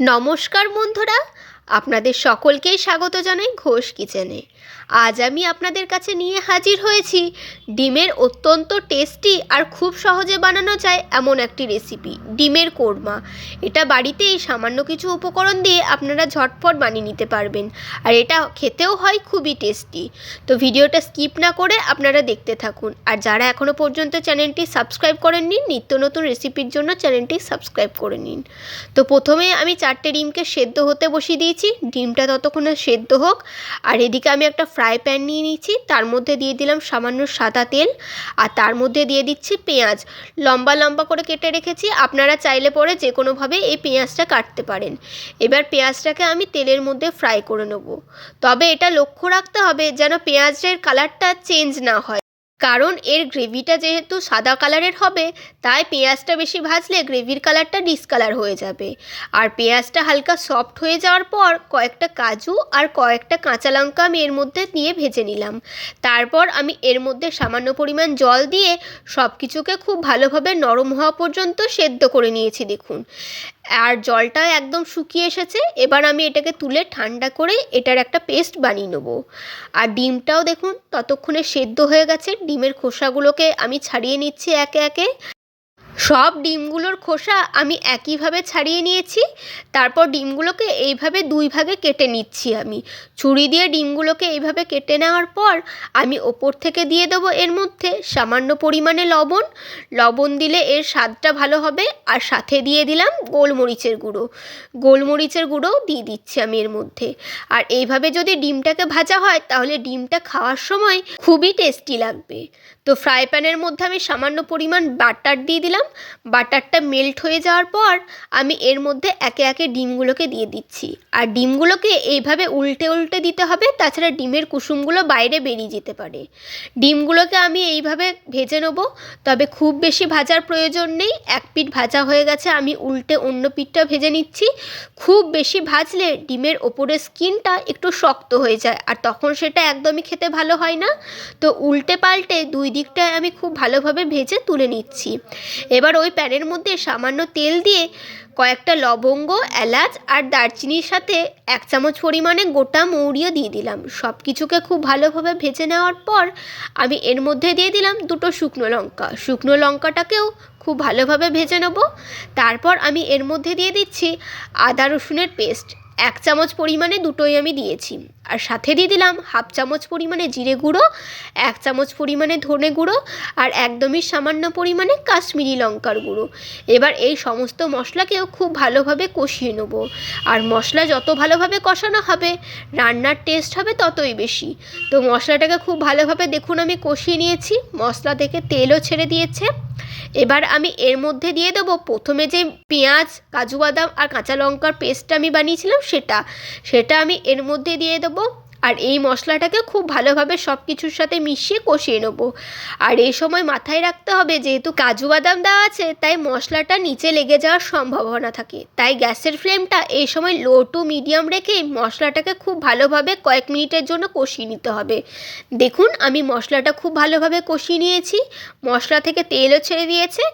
নমস্কার বন্ধুরা। আপনাদের সকলকেই স্বাগত জানাই ঘোষ কিচেনে। আজ আমি আপনাদের কাছে নিয়ে হাজির হয়েছি ডিমের অত্যন্ত টেস্টি আর খুব সহজে বানানো যায় এমন একটি রেসিপি, ডিমের কোরমা। এটা বাড়িতেই সামান্য কিছু উপকরণ দিয়ে আপনারা ঝটপট বানিয়ে নিতে পারবেন আর এটা খেতেও হয় খুবই টেস্টি। তো ভিডিওটা স্কিপ না করে আপনারা দেখতে থাকুন। আর যারা এখনও পর্যন্ত চ্যানেলটি সাবস্ক্রাইব করেননি, নিত্য নতুন রেসিপির জন্য চ্যানেলটি সাবস্ক্রাইব করে নিন। তো প্রথমে আমি চারটে ডিমকে সেদ্ধ হতে বসিয়ে দিয়েছি। ডিমটা ততক্ষণে সেদ্ধ হোক। আর এদিকে আমি একটা ফ্রাই প্যান নিয়ে নিয়েছি, তার মধ্যে দিয়ে দিলাম সামান্য সাদা তেল, আর তার মধ্যে দিয়ে দিচ্ছি পেঁয়াজ। লম্বা লম্বা করে কেটে রেখেছি, আপনারা চাইলে পরে যে কোনোভাবে এই পেঁয়াজটা কাটতে পারেন। এবার পেঁয়াজটাকে আমি তেলের মধ্যে ফ্রাই করে নেব। তবে এটা লক্ষ্য রাখতে হবে যেন পেঁয়াজের কালারটা চেঞ্জ না হয়। কারণ এর গ্রেভিটা যেহেতু সাদা কালারের হবে, তাই পেঁয়াজটা বেশি ভাজলে গ্রেভির কালারটা ডিসকালার হয়ে যাবে। আর পেঁয়াজটা হালকা সফট হয়ে যাওয়ার পর কয়েকটা কাজু আর কয়েকটা কাঁচা লঙ্কা আমি এর মধ্যে দিয়ে ভেজে নিলাম। তারপর আমি এর মধ্যে সামান্য পরিমাণ জল দিয়ে সব কিছুকে খুব ভালোভাবে নরম হওয়া পর্যন্ত সেদ্ধ করে নিয়েছি, দেখুন। আর জলটা একদম শুকিয়ে এসেছে, এবার আমি এটাকে তুলে ঠান্ডা করে এটার একটা পেস্ট বানিয়ে নেব। আর ডিমটাও দেখুন ততক্ষণে সেদ্ধ হয়ে গেছে ডিমের খোসাগুলোকে আমি ছাড়িয়ে নিচ্ছি একে একে। সব ডিমগুলোর খোসা আমি একইভাবে ছাড়িয়ে নিয়েছি। তারপর ডিমগুলোকে এইভাবে দুই ভাগে কেটে নিচ্ছি আমি। ছুরি দিয়ে ডিমগুলোকে এইভাবে কেটে নেওয়ার পর আমি ওপর থেকে দিয়ে দেবো এর মধ্যে সামান্য পরিমাণে লবণ। লবণ দিলে এর স্বাদটা ভালো হবে। আর সাথে দিয়ে দিলাম গোলমরিচের গুঁড়ো। গোলমরিচের গুঁড়োও দিয়ে দিচ্ছি আমি এর মধ্যে। আর এইভাবে যদি ডিমটাকে ভাজা হয়, তাহলে ডিমটা খাওয়ার সময় খুবই টেস্টি লাগবে। তো ফ্রাই প্যানের মধ্যে আমি সামান্য পরিমাণ বাটার দিয়ে দিলাম। বাটারটা মেল্ট হয়ে যাওয়ার পর আমি এর মধ্যে একে একে ডিমগুলোকে দিয়ে দিচ্ছি। আর ডিমগুলোকে এইভাবে উল্টে উল্টে দিতে হবে, তাছাড়া ডিমের কুসুমগুলো বাইরে বেরিয়ে যেতে পারে। ডিমগুলোকে আমি এইভাবে ভেজে নেব, তবে খুব বেশি ভাজার প্রয়োজন নেই। এক পিঠ ভাজা হয়ে গেছে, আমি উল্টে অন্য পিঠটা ভেজে নিচ্ছি। খুব বেশি ভাজলে ডিমের ওপরের স্কিনটা একটু শক্ত হয়ে যায়, আর তখন সেটা একদমই খেতে ভালো হয় না। তো উল্টে পাল্টে দুই দিকটায় আমি খুব ভালোভাবে ভেজে তুলে নিচ্ছি। এবার ওই প্যানের মধ্যে সামান্য তেল দিয়ে কয়েকটা লবঙ্গ, এলাচ আর দারচিনির সাথে এক চামচ পরিমাণে গোটা মৌরিও দিয়ে দিলাম। সব কিছুকে খুব ভালোভাবে ভেজে নেওয়ার পর আমি এর মধ্যে দিয়ে দিলাম দুটো শুকনো লঙ্কা। শুকনো লঙ্কাটাকেও খুব ভালোভাবে ভেজে নেব। তারপর আমি এর মধ্যে দিয়ে দিচ্ছি আদা রসুনের পেস্ট। এক চামচ পরিমাণে দুটোই আমি দিয়েছি। আর সাথে দিয়ে দিলাম হাফ চামচ পরিমাণে জিরে গুঁড়ো, এক চামচ পরিমাণে ধনে গুঁড়ো আর একদমই সামান্য পরিমাণে কাশ্মীরি লঙ্কার গুঁড়ো। এবার এই সমস্ত মশলাকেও খুব ভালোভাবে কষিয়ে নেব। আর মশলা যত ভালোভাবে কষানো হবে, রান্নার টেস্ট হবে ততই বেশি। তো মশলাটাকে খুব ভালোভাবে দেখুন আমি কষিয়ে নিয়েছি, মশলা থেকে তেলও ছেড়ে দিয়েছে। এবার আমি এর মধ্যে দিয়ে দেবো প্রথমে যে পেঁয়াজ, কাজু বাদাম আর কাঁচা লঙ্কার পেস্টটা আমি বানিয়েছিলাম সেটা। সেটা আমি এর মধ্যে দিয়ে দেবো bom? আর এই মশলাটাকে খুব ভালোভাবে সব কিছুর সাথে মিশিয়ে কষিয়ে নেব। আর এই সময় মাথায় রাখতে হবে, যেহেতু কাজু বাদাম দেওয়া আছে, তাই মশলাটা নিচে লেগে যাওয়ার সম্ভাবনা থাকে। তাই গ্যাসের ফ্লেমটা এই সময় লো টু মিডিয়াম রেখে মশলাটাকে খুব ভালোভাবে কয়েক মিনিটের জন্য কষিয়ে নিতে হবে। দেখুন, আমি মশলাটা খুব ভালোভাবে কষিয়ে নিয়েছি, মশলা থেকে তেলও ছেড়ে দিয়েছে।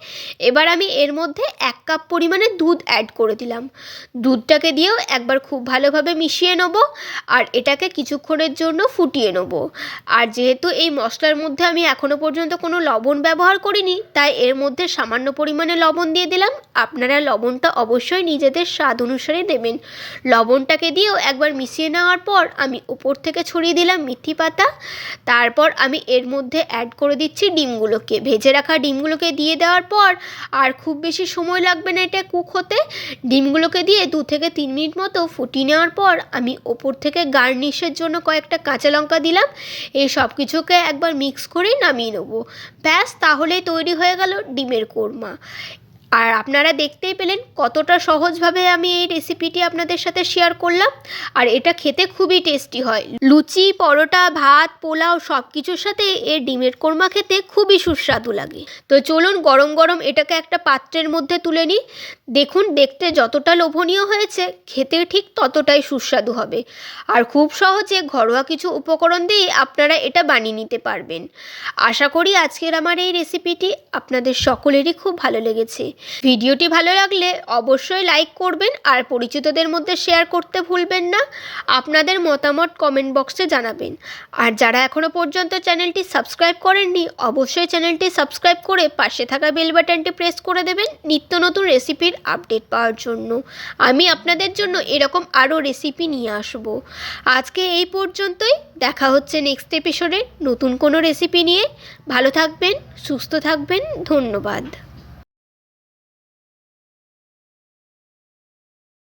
এবার আমি এর মধ্যে এক কাপ পরিমাণে দুধ অ্যাড করে দিলাম। দুধটাকে দিয়েও একবার খুব ভালোভাবে মিশিয়ে নেব, আর এটাকে কিছু কিছুক্ষণের জন্য ফুটিয়ে নেব। আর যেহেতু এই মশলার মধ্যে আমি এখনও পর্যন্ত কোনো লবণ ব্যবহার করিনি, তাই এর মধ্যে সামান্য পরিমাণে লবণ দিয়ে দিলাম। আপনারা লবণটা অবশ্যই নিজেদের স্বাদ অনুসারে দেবেন। লবণটাকে দিয়েও একবার মিশিয়ে নেওয়ার পর আমি উপর থেকে ছড়িয়ে দিলাম মিথি পাতা। তারপর আমি এর মধ্যে অ্যাড করে দিচ্ছি ডিমগুলোকে। ভেজে রাখা ডিমগুলোকে দিয়ে দেওয়ার পর আর খুব বেশি সময় লাগবে না এটা কুক হতে। ডিমগুলোকে দিয়ে দু থেকে তিন মিনিট মতো ফুটিয়ে নেওয়ার পর আমি ওপর থেকে গার্নিশের জন্য জন্য কয়েকটা কাঁচা লঙ্কা দিলাম, এই সব কিছুকে একবার মিক্স করে নামিয়ে নেব। ব্যাস, তাহলেই তৈরি হয়ে গেল ডিমের কোরমা। আর আপনারা দেখতেই পেলেন কতটা সহজভাবে আমি এই রেসিপিটি আপনাদের সাথে শেয়ার করলাম। আর এটা খেতে খুবই টেস্টি হয়। লুচি, পরোটা, ভাত, পোলাও সব কিছুর সাথে এর ডিমের কোরমা খেতে খুবই সুস্বাদু লাগে। তো চলুন গরম গরম এটাকে একটা পাত্রের মধ্যে তুলে নিই। দেখুন, দেখতে যতটা লোভনীয় হয়েছে, খেতে ঠিক ততটাই সুস্বাদু হবে। আর খুব সহজে ঘরোয়া কিছু উপকরণ দিয়ে আপনারা এটা বানিয়ে নিতে পারবেন। আশা করি আজকের আমার এই রেসিপিটি আপনাদের সকলেরই খুব ভালো লেগেছে। ভিডিওটি ভালো লাগলে অবশ্যই লাইক করবেন আর পরিচিতদের মধ্যে শেয়ার করতে ভুলবেন না। আপনাদের মতামত কমেন্ট বক্সে জানাবেন। আর যারা এখনও পর্যন্ত চ্যানেলটি সাবস্ক্রাইব করেননি, অবশ্যই চ্যানেলটি সাবস্ক্রাইব করে পাশে থাকা বেল বাটনটি প্রেস করে দেবেন নিত্য নতুন রেসিপির আপডেট পাওয়ার জন্য। আমি আপনাদের জন্য এরকম আরও রেসিপি নিয়ে আসব। আজকে এই পর্যন্তই। দেখা হচ্ছে নেক্সট এপিসোডে নতুন কোনো রেসিপি নিয়ে। ভালো থাকবেন, সুস্থ থাকবেন। ধন্যবাদ।